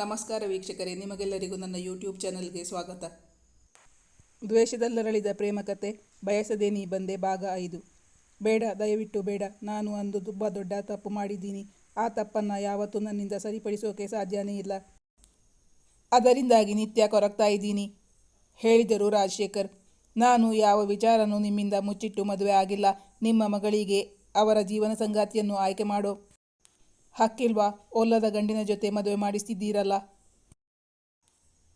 ನಮಸ್ಕಾರ ವೀಕ್ಷಕರೇ, ನಿಮಗೆಲ್ಲರಿಗೂ ನನ್ನ ಯೂಟ್ಯೂಬ್ ಚಾನಲ್ಗೆ ಸ್ವಾಗತ. ದ್ವೇಷದಲ್ಲರಳಿದ ಪ್ರೇಮಕತೆ ಬಯಸದೆ ನೀ ಬಂದೆ ಭಾಗ ಐದು. ಬೇಡ, ದಯವಿಟ್ಟು ಬೇಡ, ನಾನು ಅಂದು ತುಂಬ ದೊಡ್ಡ ತಪ್ಪು ಮಾಡಿದ್ದೀನಿ. ಆ ತಪ್ಪನ್ನು ಯಾವತ್ತೂ ನನ್ನಿಂದ ಸರಿಪಡಿಸೋಕೆ ಸಾಧ್ಯನೇ ಇಲ್ಲ. ಅದರಿಂದಾಗಿ ನಿತ್ಯ ಕೊರಗ್ತಾ ಇದ್ದೀನಿ, ಹೇಳಿದರು ರಾಜಶೇಖರ್. ನಾನು ಯಾವ ವಿಚಾರನೂ ನಿಮ್ಮಿಂದ ಮುಚ್ಚಿಟ್ಟು ಮದುವೆ ಆಗಿಲ್ಲ. ನಿಮ್ಮ ಮಗಳಿಗೆ ಅವರ ಜೀವನ ಸಂಗಾತಿಯನ್ನು ಆಯ್ಕೆ ಮಾಡೋ ಹಕ್ಕಿಲ್ವಾ ಒಲ್ಲದ ಗಂಡಿನ ಜೊತೆ ಮದುವೆ ಮಾಡಿಸ್ತಿದ್ದೀರಲ್ಲ.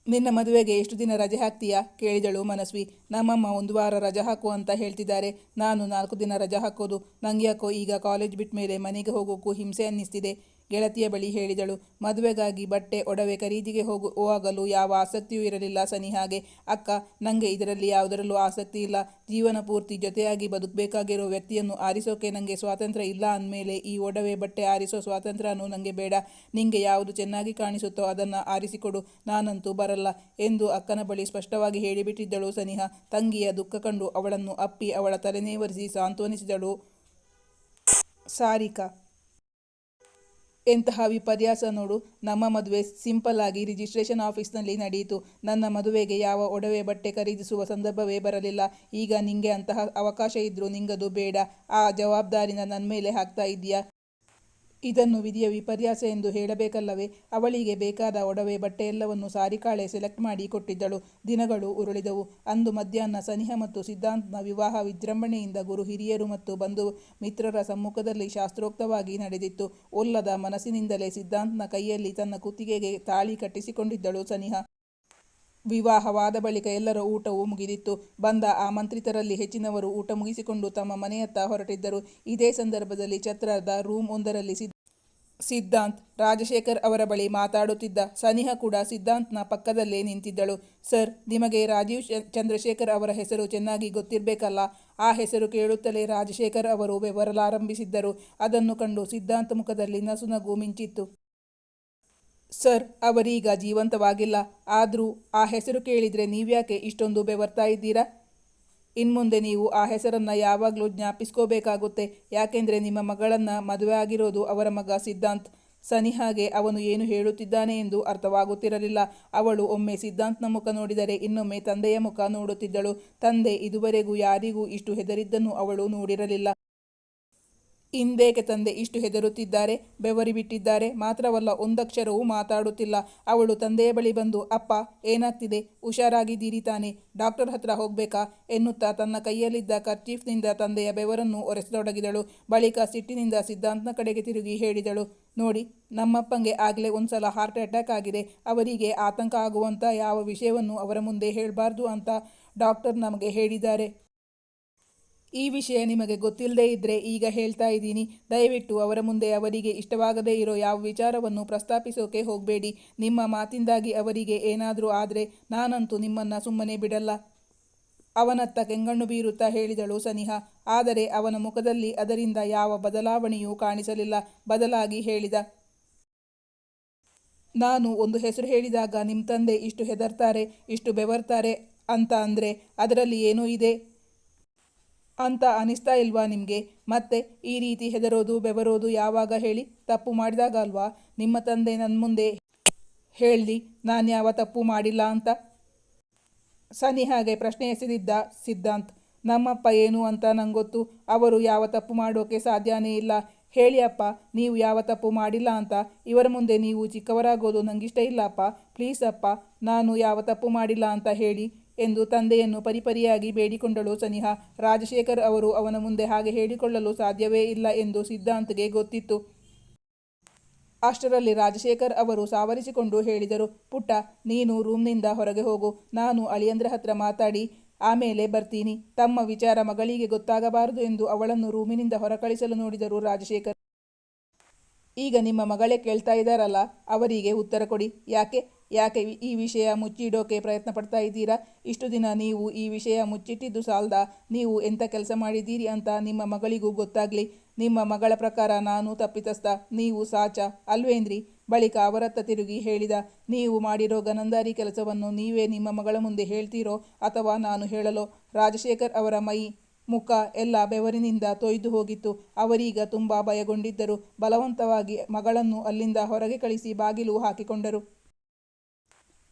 ನಿನ್ನ ಮದುವೆಗೆ ಎಷ್ಟು ದಿನ ರಜೆ ಹಾಕ್ತೀಯಾ? ಕೇಳಿದಳು ಮನಸ್ವಿ. ನಮ್ಮಮ್ಮ ಒಂದು ವಾರ ರಜೆ ಹಾಕು ಅಂತ ಹೇಳ್ತಿದ್ದಾರೆ. ನಾನು ನಾಲ್ಕು ದಿನ ರಜೆ ಹಾಕೋದು. ನಂಗೆ ಯಾಕೋ ಈಗ ಕಾಲೇಜ್ ಬಿಟ್ಟ ಮೇಲೆ ಮನೆಗೆ ಹೋಗೋಕ್ಕೂ ಹಿಂಸೆ ಅನ್ನಿಸ್ತಿದೆ. ಗೆಳತಿಯ ಬಳಿ ಹೇಳಿದಳು, ಮದುವೆಗಾಗಿ ಬಟ್ಟೆ, ಒಡವೆ ಖರೀದಿಗೆ ಹೋಗು, ಹೋಗಲು ಯಾವ ಆಸಕ್ತಿಯೂ ಇರಲಿಲ್ಲ ಸನಿಹಾಗೆ ಅಕ್ಕ ನನಗೆ ಇದರಲ್ಲಿ ಯಾವುದರಲ್ಲೂ ಆಸಕ್ತಿ ಇಲ್ಲ. ಜೀವನ ಪೂರ್ತಿ ಜೊತೆಯಾಗಿ ಬದುಕಬೇಕಾಗಿರೋ ವ್ಯಕ್ತಿಯನ್ನು ಆರಿಸೋಕೆ ನನಗೆ ಸ್ವಾತಂತ್ರ್ಯ ಇಲ್ಲ ಅಂದಮೇಲೆ ಈ ಒಡವೆ ಬಟ್ಟೆ ಆರಿಸೋ ಸ್ವಾತಂತ್ರ್ಯನೂ ನನಗೆ ಬೇಡ. ನಿಂಗೆ ಯಾವುದು ಚೆನ್ನಾಗಿ ಕಾಣಿಸುತ್ತೋ ಅದನ್ನು ಆರಿಸಿಕೊಡು. ನಾನಂತೂ ಬರಲ್ಲ ಎಂದು ಅಕ್ಕನ ಬಳಿ ಸ್ಪಷ್ಟವಾಗಿ ಹೇಳಿಬಿಟ್ಟಿದ್ದಳು ಸನಿಹಾ. ತಂಗಿಯ ದುಃಖ ಕಂಡು ಅವಳನ್ನು ಅಪ್ಪಿ ಅವಳ ತಲೆನೇವರಿಸಿ ಸಾಂತ್ವನಿಸಿದಳು. ಸಾರಿಕಾ ಎಂತಹ ವಿಪರ್ಯಾಸ ನೋಡು. ನಮ್ಮ ಮದುವೆ ಸಿಂಪಲ್ ಆಗಿ ರಿಜಿಸ್ಟ್ರೇಷನ್ ಆಫೀಸ್ನಲ್ಲಿ ನಡೆಯಿತು. ನನ್ನ ಮದುವೆಗೆ ಯಾವ ಒಡವೆ ಬಟ್ಟೆ ಖರೀದಿಸುವ ಸಂದರ್ಭವೇ ಬರಲಿಲ್ಲ. ಈಗ ನಿಂಗೆ ಅಂತಹ ಅವಕಾಶ ಇದ್ರೂ ನಿಂಗದು ಬೇಡ. ಆ ಜವಾಬ್ದಾರಿನ ನನ್ನ ಮೇಲೆ ಹಾಕ್ತಾ ಇದೆಯಾ ಇದನ್ನು ವಿಧಿಯ ವಿಪರ್ಯಾಸ ಎಂದು ಹೇಳಬೇಕಲ್ಲವೇ? ಅವಳಿಗೆ ಬೇಕಾದ ಒಡವೆ ಬಟ್ಟೆಯೆಲ್ಲವನ್ನು ಸಾರಿಕಾಳೆ ಸೆಲೆಕ್ಟ್ ಮಾಡಿ ಕೊಟ್ಟಿದ್ದಳು. ದಿನಗಳು ಉರುಳಿದವು. ಅಂದು ಮಧ್ಯಾಹ್ನ ಸನಿಹ ಮತ್ತು ಸಿದ್ಧಾಂತನ ವಿವಾಹ ವಿಜೃಂಭಣೆಯಿಂದ ಗುರು ಹಿರಿಯರು ಮತ್ತು ಬಂಧು ಮಿತ್ರರ ಸಮ್ಮುಖದಲ್ಲಿ ಶಾಸ್ತ್ರೋಕ್ತವಾಗಿ ನಡೆದಿತ್ತು. ಒಲ್ಲದ ಮನಸ್ಸಿನಿಂದಲೇ ಸಿದ್ಧಾಂತನ ಕೈಯಲ್ಲಿ ತನ್ನ ಕುತ್ತಿಗೆಗೆ ತಾಳಿ ಕಟ್ಟಿಸಿಕೊಂಡಿದ್ದಳು ಸನಿಹ. ವಿವಾಹವಾದ ಬಳಿಕ ಎಲ್ಲರ ಊಟವೂ ಮುಗಿದಿತ್ತು. ಬಂದ ಆಮಂತ್ರಿತರಲ್ಲಿ ಹೆಚ್ಚಿನವರು ಊಟ ಮುಗಿಸಿಕೊಂಡು ತಮ್ಮ ಮನೆಯತ್ತ ಹೊರಟಿದ್ದರು. ಇದೇ ಸಂದರ್ಭದಲ್ಲಿ ಛತ್ರದ ರೂಮ್ ಒಂದರಲ್ಲಿ ಸಿದ್ ಸಿದ್ಧಾಂತ್, ರಾಜಶೇಖರ್ ಅವರ ಬಳಿ ಮಾತಾಡುತ್ತಿದ್ದ ಸನಿಹ ಕೂಡ ಸಿದ್ಧಾಂತ್ನ ಪಕ್ಕದಲ್ಲೇ ನಿಂತಿದ್ದಳು. ಸರ್, ನಿಮಗೆ ರಾಜೀವ್ ಚಂದ್ರಶೇಖರ್ ಅವರ ಹೆಸರು ಚೆನ್ನಾಗಿ ಗೊತ್ತಿರಬೇಕಲ್ಲ? ಆ ಹೆಸರು ಕೇಳುತ್ತಲೇ ರಾಜಶೇಖರ್ ಅವರು ಬೆವರಲಾರಂಭಿಸಿದ್ದರು ಅದನ್ನು ಕಂಡು ಸಿದ್ಧಾಂತ್ ಮುಖದಲ್ಲಿ ನಸುನಗು ಮಿಂಚಿತ್ತು. ಸರ್, ಅವರೀಗ ಜೀವಂತವಾಗಿಲ್ಲ. ಆದರೂ ಆ ಹೆಸರು ಕೇಳಿದರೆ ನೀವ್ಯಾಕೆ ಇಷ್ಟೊಂದು ಬೆವರ್ತಾ ಇದ್ದೀರಾ? ಇನ್ಮುಂದೆ ನೀವು ಆ ಹೆಸರನ್ನು ಯಾವಾಗಲೂ ಜ್ಞಾಪಿಸ್ಕೋಬೇಕಾಗುತ್ತೆ. ಯಾಕೆಂದರೆ ನಿಮ್ಮ ಮಗಳನ್ನು ಮದುವೆ ಆಗಿರೋದು ಅವರ ಮಗ ಸಿದ್ಧಾಂತ್. ಸನಿಹಾಗೆ ಅವನು ಏನು ಹೇಳುತ್ತಿದ್ದಾನೆ ಎಂದು ಅರ್ಥವಾಗುತ್ತಿರಲಿಲ್ಲ. ಅವಳು ಒಮ್ಮೆ ಸಿದ್ಧಾಂತ್ನ ಮುಖ ನೋಡಿದರೆ ಇನ್ನೊಮ್ಮೆ ತಂದೆಯ ಮುಖ ನೋಡುತ್ತಿದ್ದಳು. ತಂದೆ ಇದುವರೆಗೂ ಯಾರಿಗೂ ಇಷ್ಟು ಹೆದರಿದ್ದನ್ನು ಅವಳು ನೋಡಿರಲಿಲ್ಲ. ಇಂದೇಕೆ ತಂದೆ ಇಷ್ಟು ಹೆದರುತ್ತಿದ್ದಾರೆ, ಬೆವರಿ ಬಿಟ್ಟಿದ್ದಾರೆ, ಮಾತ್ರವಲ್ಲ ಒಂದಕ್ಷರವೂ ಮಾತಾಡುತ್ತಿಲ್ಲ. ಅವಳು ತಂದೆಯ ಬಳಿ ಬಂದು, ಅಪ್ಪ, ಏನಾಗ್ತಿದೆ? ಹುಷಾರಾಗಿದ್ದೀರಿ ತಾನೆ. ಡಾಕ್ಟರ್ ಹತ್ರ ಹೋಗಬೇಕಾ? ಎನ್ನುತ್ತಾ ತನ್ನ ಕೈಯಲ್ಲಿದ್ದ ಕರ್ಚೀಫ್ನಿಂದ ತಂದೆಯ ಬೆವರನ್ನು ಒರೆಸತೊಡಗಿದಳು. ಬಳಿಕ ಸಿಟ್ಟಿನಿಂದ ಸಿದ್ಧಾಂತನ ಕಡೆಗೆ ತಿರುಗಿ ಹೇಳಿದಳು, ನೋಡಿ, ನಮ್ಮಪ್ಪಂಗೆ ಆಗಲೇ ಒಂದ್ಸಲ ಹಾರ್ಟ್ ಅಟ್ಯಾಕ್ ಆಗಿದೆ. ಅವರಿಗೆ ಆತಂಕ ಆಗುವಂಥ ಯಾವ ವಿಷಯವನ್ನು ಅವರ ಮುಂದೆ ಹೇಳಬಾರ್ದು ಅಂತ ಡಾಕ್ಟರ್ ನಮಗೆ ಹೇಳಿದ್ದಾರೆ. ಈ ವಿಷಯ ನಿಮಗೆ ಗೊತ್ತಿಲ್ಲದೇ ಇದ್ದರೆ ಈಗ ಹೇಳ್ತಾ ಇದ್ದೀನಿ. ದಯವಿಟ್ಟು ಅವರ ಮುಂದೆ ಅವರಿಗೆ ಇಷ್ಟವಾಗದೇ ಇರೋ ಯಾವ ವಿಚಾರವನ್ನು ಪ್ರಸ್ತಾಪಿಸೋಕೆ ಹೋಗಬೇಡಿ. ನಿಮ್ಮ ಮಾತಿಂದಾಗಿ ಅವರಿಗೆ ಏನಾದರೂ ಆದರೆ ನಾನಂತೂ ನಿಮ್ಮನ್ನು ಸುಮ್ಮನೆ ಬಿಡಲ್ಲ. ಅವನತ್ತ ಕೆಂಗಣ್ಣು ಬೀರುತ್ತಾ ಹೇಳಿದಳು ಸನಿಹಾ. ಆದರೆ ಅವನ ಮುಖದಲ್ಲಿ ಅದರಿಂದ ಯಾವ ಬದಲಾವಣೆಯೂ ಕಾಣಿಸಲಿಲ್ಲ. ಬದಲಾಗಿ ಹೇಳಿದ. ನಾನು ಒಂದು ಹೆಸರು ಹೇಳಿದಾಗ ನಿಮ್ಮ ತಂದೆ ಇಷ್ಟು ಹೆದರ್ತಾರೆ, ಇಷ್ಟು ಬೆವರ್ತಾರೆ ಅಂತ ಅಂದರೆ ಅದರಲ್ಲಿ ಏನೂ ಇದೆ? ಅಂತ ಅನಿಸ್ತಾ ಇಲ್ವಾ ನಿಮಗೆ? ಮತ್ತೆ ಈ ರೀತಿ ಹೆದರೋದು, ಬೆವರೋದು ಯಾವಾಗ ಹೇಳಿ? ತಪ್ಪು ಮಾಡಿದಾಗ ಅಲ್ವಾ? ನಿಮ್ಮ ತಂದೆ ನನ್ನ ಮುಂದೆ ಹೇಳಲಿ ನಾನು ಯಾವ ತಪ್ಪು ಮಾಡಿಲ್ಲ ಅಂತ? ಸನಿ ಹಾಗೆ ಪ್ರಶ್ನೆ ಎಸೆದಿದ್ದ ಸಿದ್ಧಾಂತ್. ನಮ್ಮಪ್ಪ ಏನು ಅಂತ ನಂಗೊತ್ತು. ಗೊತ್ತು ಅವರು ಯಾವ ತಪ್ಪು ಮಾಡೋಕೆ ಸಾಧ್ಯನೇ ಇಲ್ಲ. ಹೇಳಿ ಅಪ್ಪ, ನೀವು ಯಾವ ತಪ್ಪು ಮಾಡಿಲ್ಲ ಅಂತ. ಇವರ ಮುಂದೆ ನೀವು ಚಿಕ್ಕವರಾಗೋದು ನಂಗಿಷ್ಟ ಇಲ್ಲ ಅಪ್ಪ. ಪ್ಲೀಸ್ ಅಪ್ಪ, ನಾನು ಯಾವ ತಪ್ಪು ಮಾಡಿಲ್ಲ ಅಂತ ಹೇಳಿ. ಎಂದು ತಂದೆಯನ್ನು ಪರಿಪರಿಯಾಗಿ ಬೇಡಿಕೊಂಡಳು ಸನಿಹಾ. ರಾಜಶೇಖರ್ ಅವರು ಅವನ ಮುಂದೆ ಹಾಗೆ ಹೇಳಿಕೊಳ್ಳಲು ಸಾಧ್ಯವೇ ಇಲ್ಲ ಎಂದು ಸಿದ್ಧಾಂತ್ಗೆ ಗೊತ್ತಿತ್ತು. ಅಷ್ಟರಲ್ಲಿ ರಾಜಶೇಖರ್ ಅವರು ಸಾವರಿಸಿಕೊಂಡು ಹೇಳಿದರು, ಪುಟ್ಟ, ನೀನು ರೂಮ್ನಿಂದ ಹೊರಗೆ ಹೋಗು. ನಾನು ಅಳಿಯಂದ್ರ ಹತ್ರ ಮಾತಾಡಿ, ಆಮೇಲೆ ಬರ್ತೀನಿ. ತಮ್ಮ ವಿಚಾರ ಮಗಳಿಗೆ ಗೊತ್ತಾಗಬಾರದು ಎಂದು ಅವಳನ್ನು ರೂಮಿನಿಂದ ಹೊರಕಳಿಸಲು ನೋಡಿದರು ರಾಜಶೇಖರ್. ಈಗ ನಿಮ್ಮ ಮಗಳೇ ಕೇಳ್ತಾ ಇದ್ದಾರಲ್ಲ, ಅವರಿಗೆ ಉತ್ತರ ಕೊಡಿ. ಯಾಕೆ? ಯಾಕೆ ಈ ವಿಷಯ ಮುಚ್ಚಿಡೋಕೆ ಪ್ರಯತ್ನ ಪಡ್ತಾ ಇದ್ದೀರಾ? ಇಷ್ಟು ದಿನ ನೀವು ಈ ವಿಷಯ ಮುಚ್ಚಿಟ್ಟಿದ್ದು ಸಾಲದ? ನೀವು ಎಂಥ ಕೆಲಸ ಮಾಡಿದ್ದೀರಿ ಅಂತ ನಿಮ್ಮ ಮಗಳಿಗೂ ಗೊತ್ತಾಗಲಿ. ನಿಮ್ಮ ಮಗಳ ಪ್ರಕಾರ ನಾನು ತಪ್ಪಿತಸ್ಥ. ನೀವು ಸಾಚ. ಅಲ್ವೇಂದ್ರಿ ಬಳಿಕ ಅವರತ್ತ ತಿರುಗಿ ಹೇಳಿದ, ನೀವು ಮಾಡಿರೋ ಗನಂದಾರಿ ಕೆಲಸವನ್ನು ನೀವೇ ನಿಮ್ಮ ಮಗಳ ಮುಂದೆ ಹೇಳ್ತೀರೋ ಅಥವಾ ನಾನು ಹೇಳಲೋ? ರಾಜಶೇಖರ್ ಅವರ ಮೈ ಮುಖ ಎಲ್ಲ ಬೆವರಿನಿಂದ ತೊಯ್ದು ಹೋಗಿತ್ತು. ಅವರೀಗ ತುಂಬ ಭಯಗೊಂಡಿದ್ದರು. ಬಲವಂತವಾಗಿ ಮಗಳನ್ನು ಅಲ್ಲಿಂದ ಹೊರಗೆ ಕಳಿಸಿ ಬಾಗಿಲು ಹಾಕಿಕೊಂಡರು.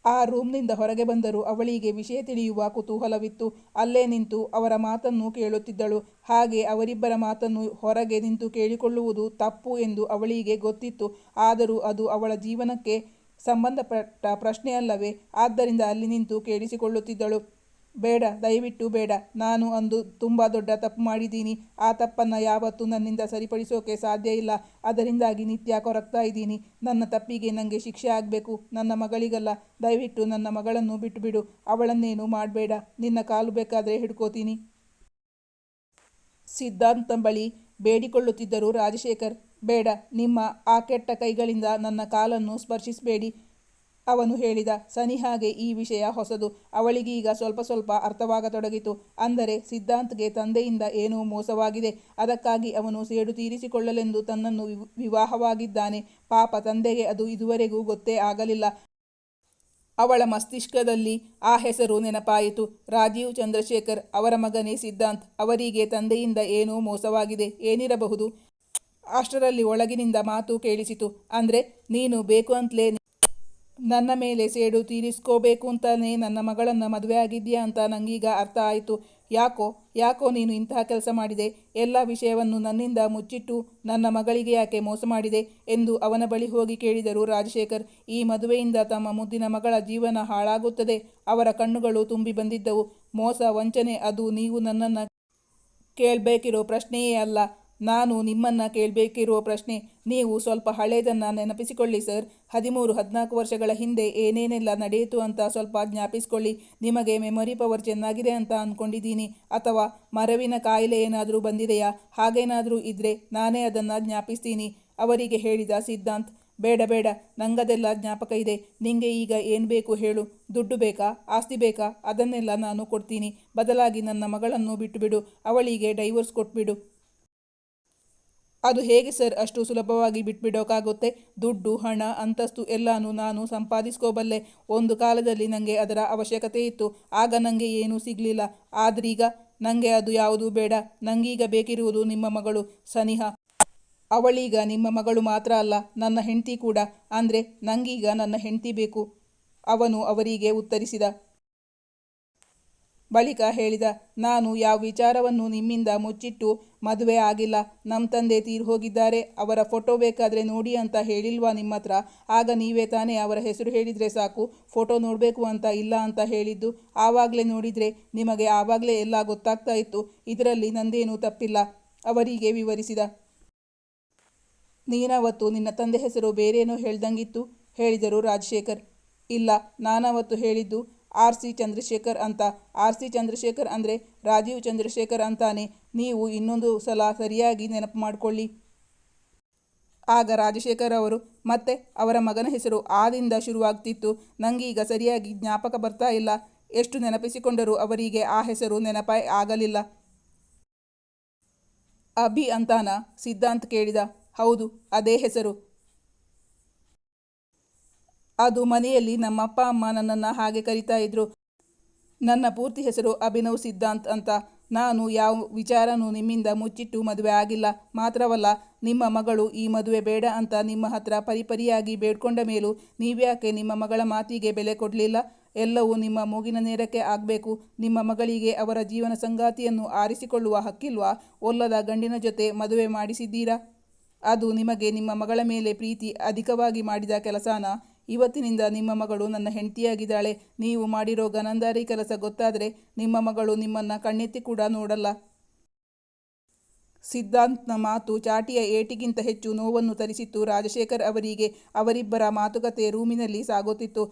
ಆ ರೂಮ್ನಿಂದ ಹೊರಗೆ ಬಂದರೂ ಅವಳಿಗೆ ವಿಷಯ ತಿಳಿಯುವ ಕುತೂಹಲವಿತ್ತು. ಅಲ್ಲೇ ನಿಂತು ಅವರ ಮಾತನ್ನು ಕೇಳುತ್ತಿದ್ದಳು. ಹಾಗೆ ಅವರಿಬ್ಬರ ಮಾತನ್ನು ಹೊರಗೆ ನಿಂತು ಕೇಳಿಕೊಳ್ಳುವುದು ತಪ್ಪು ಎಂದು ಅವಳಿಗೆ ಗೊತ್ತಿತ್ತು. ಆದರೂ ಅದು ಅವಳ ಜೀವನಕ್ಕೆ ಸಂಬಂಧಪಟ್ಟ ಪ್ರಶ್ನೆಯಲ್ಲವೇ. ಆದ್ದರಿಂದ ಅಲ್ಲಿ ನಿಂತು ಕೇಳಿಸಿಕೊಳ್ಳುತ್ತಿದ್ದಳು. ಬೇಡ, ದಯವಿಟ್ಟು ಬೇಡ. ನಾನು ಅಂದು ತುಂಬ ದೊಡ್ಡ ತಪ್ಪು ಮಾಡಿದ್ದೀನಿ. ಆ ತಪ್ಪನ್ನು ಯಾವತ್ತೂ ನನ್ನಿಂದ ಸರಿಪಡಿಸೋಕೆ ಸಾಧ್ಯ ಇಲ್ಲ. ಅದರಿಂದಾಗಿ ನಿತ್ಯ ಕೊರಗ್ತಾ ಇದ್ದೀನಿ. ನನ್ನ ತಪ್ಪಿಗೆ ನನಗೆ ಶಿಕ್ಷೆ ಆಗಬೇಕು. ನನ್ನ ಮಗಳಿಗಲ್ಲ. ದಯವಿಟ್ಟು ನನ್ನ ಮಗಳನ್ನು ಬಿಟ್ಟುಬಿಡು. ಅವಳನ್ನೇನು ಮಾಡಬೇಡ. ನಿನ್ನ ಕಾಲು ಬೇಕಾದರೆ ಹಿಡ್ಕೋತೀನಿ. ಸಿದ್ಧಾಂತ ಬಳಿ ಬೇಡಿಕೊಳ್ಳುತ್ತಿದ್ದರು ರಾಜಶೇಖರ್. ಬೇಡ, ನಿಮ್ಮ ಆ ಕೆಟ್ಟ ಕೈಗಳಿಂದ ನನ್ನ ಕಾಲನ್ನು ಸ್ಪರ್ಶಿಸಬೇಡಿ. ಅವನು ಹೇಳಿದ ಸನಿಹಾಗೆ ಈ ವಿಷಯ ಹೊಸದು. ಅವಳಿಗೀಗ ಸ್ವಲ್ಪ ಸ್ವಲ್ಪ ಅರ್ಥವಾಗತೊಡಗಿತು. ಅಂದರೆ ಸಿದ್ಧಾಂತ್ಗೆ ತಂದೆಯಿಂದ ಏನೋ ಮೋಸವಾಗಿದೆ. ಅದಕ್ಕಾಗಿ ಅವನು ಸೇಡು ತೀರಿಸಿಕೊಳ್ಳಲೆಂದು ತನ್ನನ್ನು ವಿವಾಹವಾಗಿದ್ದಾನೆ. ಪಾಪ ತಂದೆಗೆ ಅದು ಇದುವರೆಗೂ ಗೊತ್ತೇ ಆಗಲಿಲ್ಲ. ಅವಳ ಮಸ್ತಿಷ್ಕದಲ್ಲಿ ಆ ಹೆಸರು ನೆನಪಾಯಿತು. ರಾಜೀವ್ ಚಂದ್ರಶೇಖರ್ ಅವರ ಮಗನೇ ಸಿದ್ಧಾಂತ್. ಅವರಿಗೆ ತಂದೆಯಿಂದ ಏನೋ ಮೋಸವಾಗಿದೆ. ಏನಿರಬಹುದು? ಅಷ್ಟರಲ್ಲಿ ಒಳಗಿನಿಂದ ಮಾತು ಕೇಳಿಸಿತು. ಅಂದರೆ ನೀನು ಬೇಕು ಅಂತಲೇ ನನ್ನ ಮೇಲೆ ಸೇಡು ತೀರಿಸ್ಕೋಬೇಕು ಅಂತಾನೆ ನನ್ನ ಮಗಳನ್ನು ಮದುವೆ ಆಗಿದ್ಯಾ ಅಂತ ನನಗೀಗ ಅರ್ಥ ಆಯಿತು. ಯಾಕೋ ಯಾಕೋ ನೀನು ಇಂತಹ ಕೆಲಸ ಮಾಡಿದೆ? ಎಲ್ಲ ವಿಷಯವನ್ನು ನನ್ನಿಂದ ಮುಚ್ಚಿಟ್ಟು ನನ್ನ ಮಗಳಿಗೆ ಯಾಕೆ ಮೋಸ ಮಾಡಿದೆ ಎಂದು ಅವನ ಬಳಿ ಹೋಗಿ ಕೇಳಿದರು ರಾಜಶೇಖರ್. ಈ ಮದುವೆಯಿಂದ ತಮ್ಮ ಮುದ್ದಿನ ಮಗಳ ಜೀವನ ಹಾಳಾಗುತ್ತದೆ. ಅವರ ಕಣ್ಣುಗಳು ತುಂಬಿ ಬಂದಿದ್ದವು. ಮೋಸ, ವಂಚನೆ ಅದು ನೀವು ನನ್ನನ್ನು ಕೇಳಬೇಕಿರೋ ಪ್ರಶ್ನೆಯೇ ಅಲ್ಲ. ನಾನು ನಿಮ್ಮನ್ನು ಕೇಳಬೇಕಿರುವ ಪ್ರಶ್ನೆ, ನೀವು ಸ್ವಲ್ಪ ಹಳೇದನ್ನು ನೆನಪಿಸಿಕೊಳ್ಳಿ ಸರ್. ಹದಿಮೂರು, ಹದಿನಾಲ್ಕು ವರ್ಷಗಳ ಹಿಂದೆ ಏನೇನೆಲ್ಲ ನಡೆಯಿತು ಅಂತ ಸ್ವಲ್ಪ ಜ್ಞಾಪಿಸಿಕೊಳ್ಳಿ. ನಿಮಗೆ ಮೆಮೊರಿ ಪವರ್ ಚೆನ್ನಾಗಿದೆ ಅಂತ ಅಂದ್ಕೊಂಡಿದ್ದೀನಿ ಅಥವಾ ಮರವಿನ ಕಾಯಿಲೆ ಏನಾದರೂ ಬಂದಿದೆಯಾ? ಹಾಗೇನಾದರೂ ಇದ್ದರೆ ನಾನೇ ಅದನ್ನು ಜ್ಞಾಪಿಸ್ತೀನಿ. ಅವರಿಗೆ ಹೇಳಿದ ಸಿದ್ಧಾಂತ್, ಬೇಡ ಬೇಡ, ನಂಗದೆಲ್ಲ ಜ್ಞಾಪಕ ಇದೆ. ನಿಂಗೆ ಈಗ ಏನು ಬೇಕು ಹೇಳು. ದುಡ್ಡು ಬೇಕಾ? ಆಸ್ತಿ ಬೇಕಾ? ಅದನ್ನೆಲ್ಲ ನಾನು ಕೊಡ್ತೀನಿ. ಬದಲಾಗಿ ನನ್ನ ಮಗಳನ್ನು ಬಿಟ್ಟುಬಿಡು ಅವಳಿಗೆ ಡೈವರ್ಸ್ ಕೊಟ್ಬಿಡು. ಅದು ಹೇಗೆ ಸರ್? ಅಷ್ಟು ಸುಲಭವಾಗಿ ಬಿಟ್ಬಿಡೋಕ್ಕಾಗುತ್ತೆ ದುಡ್ಡು, ಹಣ, ಅಂತಸ್ತು ಎಲ್ಲನೂ ನಾನು ಸಂಪಾದಿಸ್ಕೋಬಲ್ಲೆ. ಒಂದು ಕಾಲದಲ್ಲಿ ನನಗೆ ಅದರ ಅವಶ್ಯಕತೆ ಇತ್ತು. ಆಗ ನನಗೆ ಏನೂ ಸಿಗಲಿಲ್ಲ. ಆದ್ರೀಗ ನನಗೆ ಅದು ಯಾವುದೂ ಬೇಡ. ನನಗೀಗ ಬೇಕಿರುವುದು ನಿಮ್ಮ ಮಗಳು, ಸನಿಹ. ಅವಳೀಗ ನಿಮ್ಮ ಮಗಳು ಮಾತ್ರ ಅಲ್ಲ, ನನ್ನ ಹೆಂಡತಿ ಕೂಡ. ಅಂದರೆ ನಂಗೀಗ ನನ್ನ ಹೆಂಡತಿ ಬೇಕು. ಅವನು ಅವರಿಗೆ ಉತ್ತರಿಸಿದ ಬಳಿಕ ಹೇಳಿದ, ನಾನು ಯಾವ ವಿಚಾರವನ್ನು ನಿಮ್ಮಿಂದ ಮುಚ್ಚಿಟ್ಟು ಮದುವೆ ಆಗಿಲ್ಲ. ನಮ್ಮ ತಂದೆ ತೀರ್ ಹೋಗಿದ್ದಾರೆ. ಅವರ ಫೋಟೋ ಬೇಕಾದರೆ ನೋಡಿ ಅಂತ ಹೇಳಿಲ್ವಾ ನಿಮ್ಮ ಹತ್ರ ಆಗ ನೀವೇ ತಾನೇ ಅವರ ಹೆಸರು ಹೇಳಿದರೆ ಸಾಕು. ಫೋಟೋ ನೋಡಬೇಕು ಅಂತ ಇಲ್ಲ ಅಂತ ಹೇಳಿದ್ದು. ಆವಾಗಲೇ ನೋಡಿದರೆ ನಿಮಗೆ ಆವಾಗಲೇ ಎಲ್ಲ ಗೊತ್ತಾಗ್ತಾ ಇತ್ತು. ಇದರಲ್ಲಿ ನಂದೇನೂ ತಪ್ಪಿಲ್ಲ. ಅವರಿಗೆ ವಿವರಿಸಿದ. ನೀನಾವತ್ತು ನಿನ್ನ ತಂದೆ ಹೆಸರು ಬೇರೇನೋ ಹೇಳ್ದಂಗಿತ್ತು, ಹೇಳಿದರು ರಾಜಶೇಖರ್. ಇಲ್ಲ, ನಾನಾವತ್ತು ಹೇಳಿದ್ದು ಆರ್ ಸಿ ಚಂದ್ರಶೇಖರ್ ಅಂತ. ಆರ್ ಸಿ ಚಂದ್ರಶೇಖರ್ ಅಂದರೆ ರಾಜೀವ್ ಚಂದ್ರಶೇಖರ್ ಅಂತಾನೆ. ನೀವು ಇನ್ನೊಂದು ಸಲ ಸರಿಯಾಗಿ ನೆನಪು ಮಾಡಿಕೊಳ್ಳಿ. ಆಗ ರಾಜಶೇಖರ್ ಅವರು, ಮತ್ತೆ ಅವರ ಮಗನ ಹೆಸರು ಆದಿಂದ ಶುರುವಾಗ್ತಿತ್ತು. ನಂಗೀಗ ಸರಿಯಾಗಿ ಜ್ಞಾಪಕ ಬರ್ತಾ ಇಲ್ಲ. ಎಷ್ಟು ನೆನಪಿಸಿಕೊಂಡರೂ ಅವರಿಗೆ ಆ ಹೆಸರು ನೆನಪ ಆಗಲಿಲ್ಲ. ಅಭಿ ಅಂತಾನ ಸಿದ್ಧಾಂತ್ ಕೇಳಿದ. ಹೌದು, ಅದೇ ಹೆಸರು. ಅದು ಮನೆಯಲ್ಲಿ ನಮ್ಮ ಅಪ್ಪ ಅಮ್ಮ ನನ್ನನ್ನು ಹಾಗೆ ಕರಿತಾ ಇದ್ರು. ನನ್ನ ಪೂರ್ತಿ ಹೆಸರು ಅಭಿನವ್ ಸಿದ್ಧಾಂತ್ ಅಂತ. ನಾನು ಯಾವ ವಿಚಾರನೂ ನಿಮ್ಮಿಂದ ಮುಚ್ಚಿಟ್ಟು ಮದುವೆ ಆಗಿಲ್ಲ. ಮಾತ್ರವಲ್ಲ, ನಿಮ್ಮ ಮಗಳು ಈ ಮದುವೆ ಬೇಡ ಅಂತ ನಿಮ್ಮ ಹತ್ರ ಪರಿಪರಿಯಾಗಿ ಬೇಡ್ಕೊಂಡ ಮೇಲೂ ನೀವ್ಯಾಕೆ ನಿಮ್ಮ ಮಗಳ ಮಾತಿಗೆ ಬೆಲೆ ಕೊಡಲಿಲ್ಲ? ಎಲ್ಲವೂ ನಿಮ್ಮ ಮೂಗಿನ ನೇರಕ್ಕೆ ಆಗಬೇಕು. ನಿಮ್ಮ ಮಗಳಿಗೆ ಅವರ ಜೀವನ ಸಂಗಾತಿಯನ್ನು ಆರಿಸಿಕೊಳ್ಳುವ ಹಕ್ಕಿಲ್ವಾ? ಒಲ್ಲದ ಗಂಡಿನ ಜೊತೆ ಮದುವೆ ಮಾಡಿಸಿದ್ದೀರಾ? ಅದು ನಿಮಗೆ ನಿಮ್ಮ ಮಗಳ ಮೇಲೆ ಪ್ರೀತಿ ಅಧಿಕವಾಗಿ ಮಾಡಿದ ಕೆಲಸನ? ಇವತ್ತಿನಿಂದ ನಿಮ್ಮ ಮಗಳು ನನ್ನ ಹೆಂಡತಿಯಾಗಿದ್ದಾಳೆ. ನೀವು ಮಾಡಿರೋ ಗನಂದಾರಿ ಕೆಲಸ ಗೊತ್ತಾದರೆ ನಿಮ್ಮ ಮಗಳು ನಿಮ್ಮನ್ನು ಕಣ್ಣೆತ್ತಿ ಕೂಡ ನೋಡಲ್ಲ. ಸಿದ್ಧಾಂತ್ನ ಮಾತು ಚಾಟಿಯ ಏಟಿಗಿಂತ ಹೆಚ್ಚು ನೋವನ್ನು ತರಿಸಿತ್ತು. ರಾಜಶೇಖರ್ ಅವರಿಗೆ ಅವರಿಬ್ಬರ ಮಾತುಕತೆ ರೂಮಿನಲ್ಲಿ ಸಾಗುತ್ತಿತ್ತು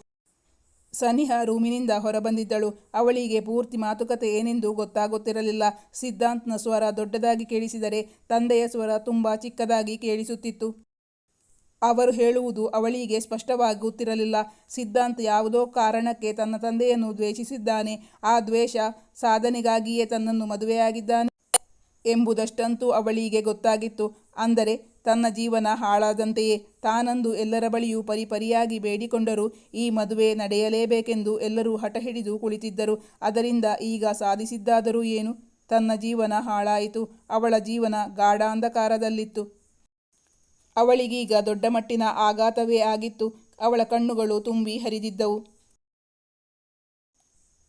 ಸನಿಹ ರೂಮಿನಿಂದ ಹೊರಬಂದಿದ್ದಳು. ಅವಳಿಗೆ ಪೂರ್ತಿ ಮಾತುಕತೆ ಏನೆಂದು ಗೊತ್ತಾಗುತ್ತಿರಲಿಲ್ಲ. ಸಿದ್ಧಾಂತ್ನ ಸ್ವರ ದೊಡ್ಡದಾಗಿ ಕೇಳಿಸಿದರೆ ತಂದೆಯ ಸ್ವರ ತುಂಬ ಚಿಕ್ಕದಾಗಿ ಕೇಳಿಸುತ್ತಿತ್ತು. ಅವರು ಹೇಳುವುದು ಅವಳಿಗೆ ಸ್ಪಷ್ಟವಾಗುತ್ತಿರಲಿಲ್ಲ. ಸಿದ್ಧಾಂತ್ ಯಾವುದೋ ಕಾರಣಕ್ಕೆ ತನ್ನ ತಂದೆಯನ್ನು ದ್ವೇಷಿಸಿದ್ದಾನೆ. ಆ ದ್ವೇಷ ಸಾಧನೆಗಾಗಿಯೇ ತನ್ನನ್ನು ಮದುವೆಯಾಗಿದ್ದಾನೆ ಎಂಬುದಷ್ಟಂತೂ ಅವಳಿಗೆ ಗೊತ್ತಾಗಿತ್ತು. ಅಂದರೆ ತನ್ನ ಜೀವನ ಹಾಳಾದಂತೆಯೇ ತಾನಂದು ಎಲ್ಲರ ಬಳಿಯೂ ಪರಿಪರಿಯಾಗಿ ಬೇಡಿಕೊಂಡರೂ ಈ ಮದುವೆ ನಡೆಯಲೇಬೇಕೆಂದು ಎಲ್ಲರೂ ಹಠ ಹಿಡಿದು ಕುಳಿತಿದ್ದರು. ಅದರಿಂದ ಈಗ ಸಾಧಿಸಿದ್ದಾದರೂ ಏನು? ತನ್ನ ಜೀವನ ಹಾಳಾಯಿತು. ಅವಳ ಜೀವನ ಗಾಢಾಂಧಕಾರದಲ್ಲಿತ್ತು. ಅವಳಿಗೀಗ ದೊಡ್ಡ ಮಟ್ಟಿನ ಆಘಾತವೇ ಆಗಿತ್ತು. ಅವಳ ಕಣ್ಣುಗಳು ತುಂಬಿ ಹರಿದಿದ್ದವು.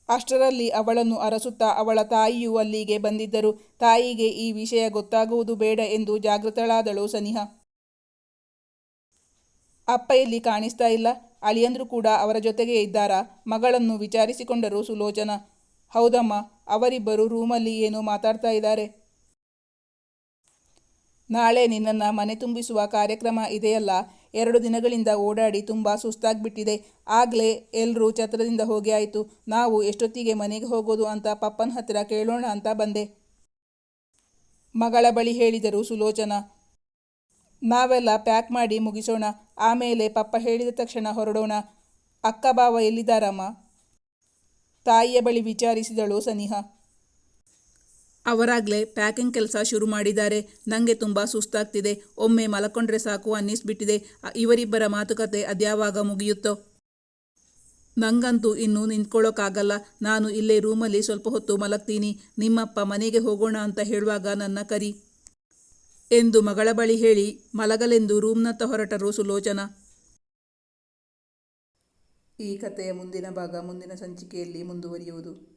ಅಷ್ಟರಲ್ಲಿ ಅವಳನ್ನು ಅರಸುತ್ತಾ ಅವಳ ತಾಯಿಯು ಅಲ್ಲಿಗೆ ಬಂದಿದ್ದರು. ತಾಯಿಗೆ ಈ ವಿಷಯ ಗೊತ್ತಾಗುವುದು ಬೇಡ ಎಂದು ಜಾಗೃತಳಾದಳು ಸನಿಹ. ಅಪ್ಪ ಇಲ್ಲಿ ಕಾಣಿಸ್ತಾ ಇಲ್ಲ. ಅಳಿಯಂದ್ರು ಕೂಡ ಅವರ ಜೊತೆಗೆ ಇದ್ದಾರಾ? ಮಗಳನ್ನು ವಿಚಾರಿಸಿಕೊಂಡರು ಸುಲೋಚನ. ಹೌದಮ್ಮ, ಅವರಿಬ್ಬರು ರೂಮಲ್ಲಿ ಏನೋ ಮಾತಾಡ್ತಾ ಇದ್ದಾರೆ? ನಾಳೆ ನಿನ್ನನ್ನು ಮನೆ ತುಂಬಿಸುವ ಕಾರ್ಯಕ್ರಮ ಇದೆಯಲ್ಲ? ಎರಡು ದಿನಗಳಿಂದ ಓಡಾಡಿ ತುಂಬ ಸುಸ್ತಾಗ್ಬಿಟ್ಟಿದೆ. ಆಗಲೇ ಎಲ್ಲರೂ ಛತ್ರದಿಂದ ಹೋಗಿ ಆಯಿತು. ನಾವು ಎಷ್ಟೊತ್ತಿಗೆ ಮನೆಗೆ ಹೋಗೋದು ಅಂತ ಪಪ್ಪನ ಹತ್ತಿರ ಕೇಳೋಣ ಅಂತ ಬಂದೆ. ಮಗಳ ಬಳಿ ಹೇಳಿದರು ಸುಲೋಚನ. ನಾವೆಲ್ಲ ಪ್ಯಾಕ್ ಮಾಡಿ ಮುಗಿಸೋಣ. ಆಮೇಲೆ ಪಪ್ಪ ಹೇಳಿದ ತಕ್ಷಣ ಹೊರಡೋಣ. ಅಕ್ಕ ಬಾವ ಎಲ್ಲಿದ್ದಾರಮ್ಮ? ತಾಯಿಯ ಬಳಿ ವಿಚಾರಿಸಿದಳು ಸನಿಹ. ಅವರಾಗಲೇ ಪ್ಯಾಕಿಂಗ್ ಕೆಲಸ ಶುರು ಮಾಡಿದ್ದಾರೆ. ನನಗೆ ತುಂಬ ಸುಸ್ತಾಗ್ತಿದೆ. ಒಮ್ಮೆ ಮಲಕೊಂಡ್ರೆ ಸಾಕು ಅನ್ನಿಸ್ಬಿಟ್ಟಿದೆ. ಇವರಿಬ್ಬರ ಮಾತುಕತೆ ಅದ್ಯಾವಾಗ ಮುಗಿಯುತ್ತೋ? ನಂಗಂತೂ ಇನ್ನೂ ನಿಂತ್ಕೊಳ್ಳೋಕ್ಕಾಗಲ್ಲ ನಾನು ಇಲ್ಲೇ ರೂಮಲ್ಲಿ ಸ್ವಲ್ಪ ಹೊತ್ತು ಮಲಗ್ತೀನಿ. ನಿಮ್ಮಪ್ಪ ಮನೆಗೆ ಹೋಗೋಣ ಅಂತ ಹೇಳುವಾಗ ನನ್ನ ಕರಿ. ಎಂದು ಮಗಳ ಬಳಿ ಹೇಳಿ ಮಲಗಲೆಂದು ರೂಮ್ನತ್ತ ಹೊರಟರು ಸುಲೋಚನ. ಈ ಕಥೆಯ ಮುಂದಿನ ಭಾಗ ಮುಂದಿನ ಸಂಚಿಕೆಯಲ್ಲಿ ಮುಂದುವರಿಯುವುದು.